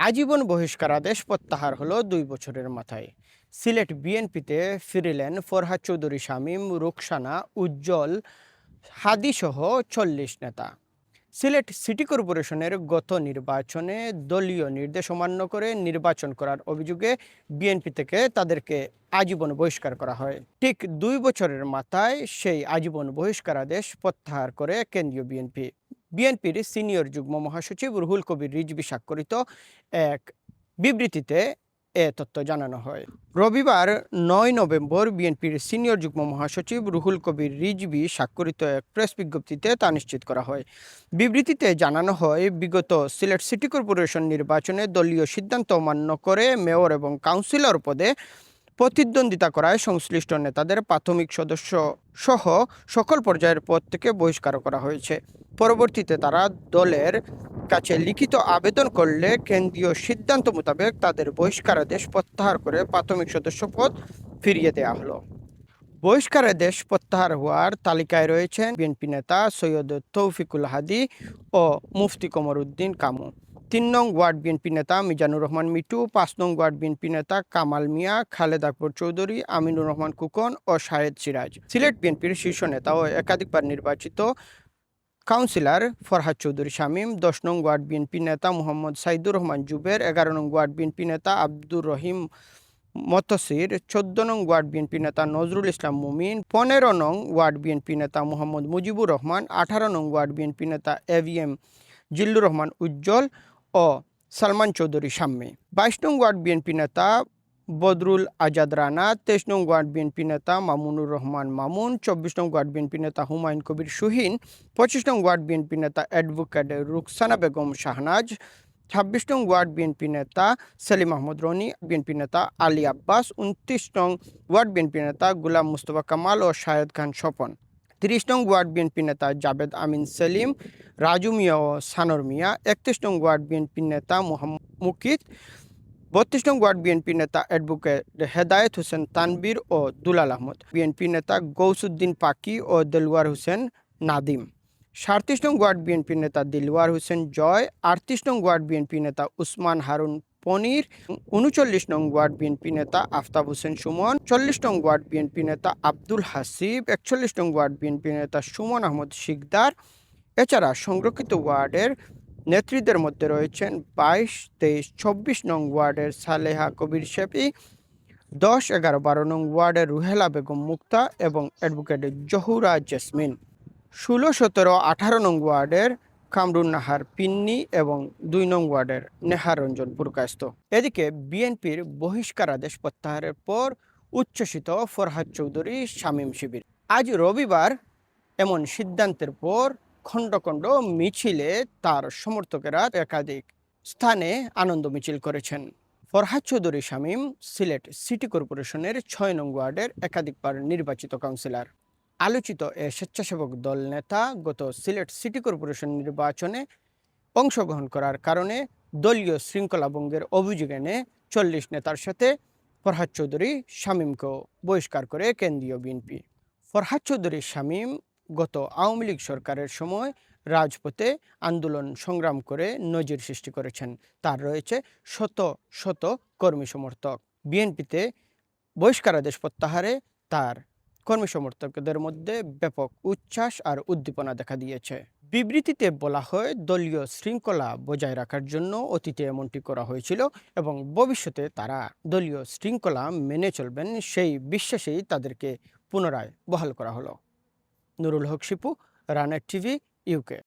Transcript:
আজীবন বহিষ্কার আদেশ প্রত্যাহার হলো দুই বছরের মাথায়। সিলেট বিএনপিতে ফিরিলেন ফরহাদ চৌধুরী, শামীম, রুকসানা, উজ্জ্বল, হাদিসহ চল্লিশ নেতা। সিলেট সিটি কর্পোরেশনের গত নির্বাচনে দলীয় নির্দেশ অমান্য করে নির্বাচন করার অভিযোগে বিএনপি থেকে তাদেরকে আজীবন বহিষ্কার করা হয়। ঠিক দুই বছরের মাথায় সেই আজীবন বহিষ্কার আদেশ প্রত্যাহার করে কেন্দ্রীয় বিএনপি। বিএনপির সিনিয়র যুগ্ম মহাসচিব রুহুল কবির রিজবি স্বাক্ষরিত এক বিবৃতিতে এ তথ্য জানানো হয়। রবিবার নয় নভেম্বর বিএনপির সিনিয়র যুগ্ম মহাসচিব রুহুল কবির রিজবি স্বাক্ষরিত এক প্রেস বিজ্ঞপ্তিতে তা নিশ্চিত করা হয়। বিবৃতিতে জানানো হয়, বিগত সিলেট সিটি কর্পোরেশন নির্বাচনে দলীয় সিদ্ধান্ত অমান্য করে মেয়র এবং কাউন্সিলর পদে প্রতিদ্বন্দ্বিতা করায় সংশ্লিষ্ট নেতাদের প্রাথমিক সদস্য সহ সকল পর্যায়ের পদ থেকে বহিষ্কার করা হয়েছে। পরবর্তীতে তারা দলের কাছে লিখিত আবেদন করলে কেন্দ্রীয় সিদ্ধান্ত মোতাবেক তাদের বহিষ্কারাদেশ প্রত্যাহার করে প্রাথমিক সদস্য পদ ফিরিয়ে দেওয়া হলো। বহিষ্কারাদেশ প্রত্যাহার হওয়ার তালিকায় রয়েছেন বিএনপি নেতা সৈয়দ তৌফিকুল হাদি ও মুফতি কমর উদ্দিন কামু। তিন নং ওয়ার্ড বিএনপি নেতা মিজানুর রহমান মিটু পাঁচ নং ওয়ার্ড বিএনপি নেতা কামাল মিয়া, খালেদ আকবর চৌধুরী, আমিনুর রহমান কুকন ও শাহেদ সিরাজ। সিলেট বিএনপির শীর্ষ নেতা ও একাধিকবার নির্বাচিত কাউন্সিলর ফরহাদ চৌধুরী শামীম, দশ নং ওয়ার্ড বিএনপি নেতা মোহাম্মদ সাইদুর রহমান জুবের, এগারো নং ওয়ার্ড বিএনপি নেতা আব্দুর রহিম মতসির, চোদ্দ নং ওয়ার্ড বিএনপি নেতা নজরুল ইসলাম মুমিন, পনেরো নং ওয়ার্ড বিএনপি নেতা মোহাম্মদ মুজিবুর রহমান, আঠারো নং ওয়ার্ড বিএনপি নেতা এভিএম জিল্লুর রহমান উজ্জ্বল ও সালমান চৌধুরী শাম্মী। বাইশ নং ওয়ার্ড বিএনপি নেতা বদরুল আজাদ রানা, তেইশ নং ওয়ার্ড বিএনপি নেতা মামুনুর রহমান মামুন, চব্বিশ নং ওয়ার্ড বিএনপি নেতা হুমায়ুন কবির সুহিন পঁচিশ নং ওয়ার্ড বিএনপি নেতা অ্যাডভোকেট রুকসানা বেগম শাহনাজ, ছাব্বিশ নং ওয়ার্ড বিএনপি নেতা সেলিম আহমদ রনি, বিএনপি নেতা আলী আব্বাস, উনত্রিশ নং ওয়ার্ড বিএনপি নেতা গুলাম মুস্তফা কামাল ও শাহেদ খান স্বপন, তিরিশ নং ওয়ার্ড বিএনপি নেতা জাবেদ আমিন সেলিম, রাজু মিয়া ও সানর মিয়া, একত্রিশ নং ওয়ার্ড বিএনপি নেতা মোহাম্মদ বত্রিশ নং ওয়ার্ড বিএনপি নেতা অ্যাডভোকেট হেদায়েত হোসেন তানবীর ও দুলাল আহমদ। বিএনপি নেতা গৌসুদ্দিন পাকি ও দেলওয়ার হোসেন নাদিম। সাঁত্রিশ নং ওয়ার্ড বিএনপি নেতা দিলওয়ার হোসেন জয়, আটত্রিশ নং ওয়ার্ড বিএনপি নেতা উসমান হারুন পনির, উনচল্লিশ নং ওয়ার্ড বিএনপি নেতা আফতাব হোসেন সুমন, চল্লিশ নং ওয়ার্ড বিএনপি নেতা আব্দুল হাসিব, একচল্লিশ নং ওয়ার্ড বিএনপি নেতা সুমন আহমদ শিকদার। এছাড়া সংরক্ষিত ওয়ার্ডের নেত্রীদের মধ্যে রয়েছেন বাইশ, তেইশ, চব্বিশ নং ওয়ার্ডের সালেহা কবির শেফি, দশ, এগারো, বারো নং ওয়ার্ডের রুহেলা বেগম মুক্তা এবং অ্যাডভোকেট জহুরা জেসমিন। ষোলো, সতেরো, আঠারো নং ওয়ার্ডের কামরুন নাহার পিন্নি এবং দুই নং ওয়ার্ডের নেহার রঞ্জন পুরকায়স্ত এদিকে বিএনপির বহিষ্কার আদেশ প্রত্যাহারের পর উচ্ছ্বসিত ফরহাদ চৌধুরী শামীম শিবির। আজ রবিবার এমন সিদ্ধান্তের পর খণ্ড খণ্ড মিছিলে তার সমর্থকেরা একাধিক স্থানে আনন্দ মিছিল করেছেন। ফরহাদ চৌধুরী শামীম, সিলেট সিটি কর্পোরেশনের ছয় নং ওয়ার্ডের একাধিকবার নির্বাচিত কাউন্সিলর। আলোচিত এ স্বেচ্ছাসেবক দল নেতা গত সিলেট সিটি কর্পোরেশন নির্বাচনে অংশগ্রহণ করার কারণে দলীয় শৃঙ্খলা ভঙ্গের অভিযোগ এনে চল্লিশ নেতার সাথে ফরহাদ চৌধুরী শামীমকেও বহিষ্কার করে কেন্দ্রীয় বিএনপি। ফরহাদ চৌধুরী শামীম গত আওয়ামী লীগ সরকারের সময় রাজপথে আন্দোলন সংগ্রাম করে নজির সৃষ্টি করেছেন। তার রয়েছে শত শত কর্মী সমর্থক। বিএনপিতে বহিষ্কারাদেশ প্রত্যাহারে তার কর্মী সমর্থকদের মধ্যে ব্যাপক উচ্ছ্বাস আর উদ্দীপনা দেখা দিয়েছে। বিবৃতিতে বলা হয়, দলীয় শৃঙ্খলা বজায় রাখার জন্য অতীতে এমনটি করা হয়েছিল এবং ভবিষ্যতে তারা দলীয় শৃঙ্খলা মেনে চলবেন, সেই বিশ্বাসেই তাদেরকে পুনরায় বহাল করা হলো। নুরুল হক শিপু রানার টিভি ইউকে।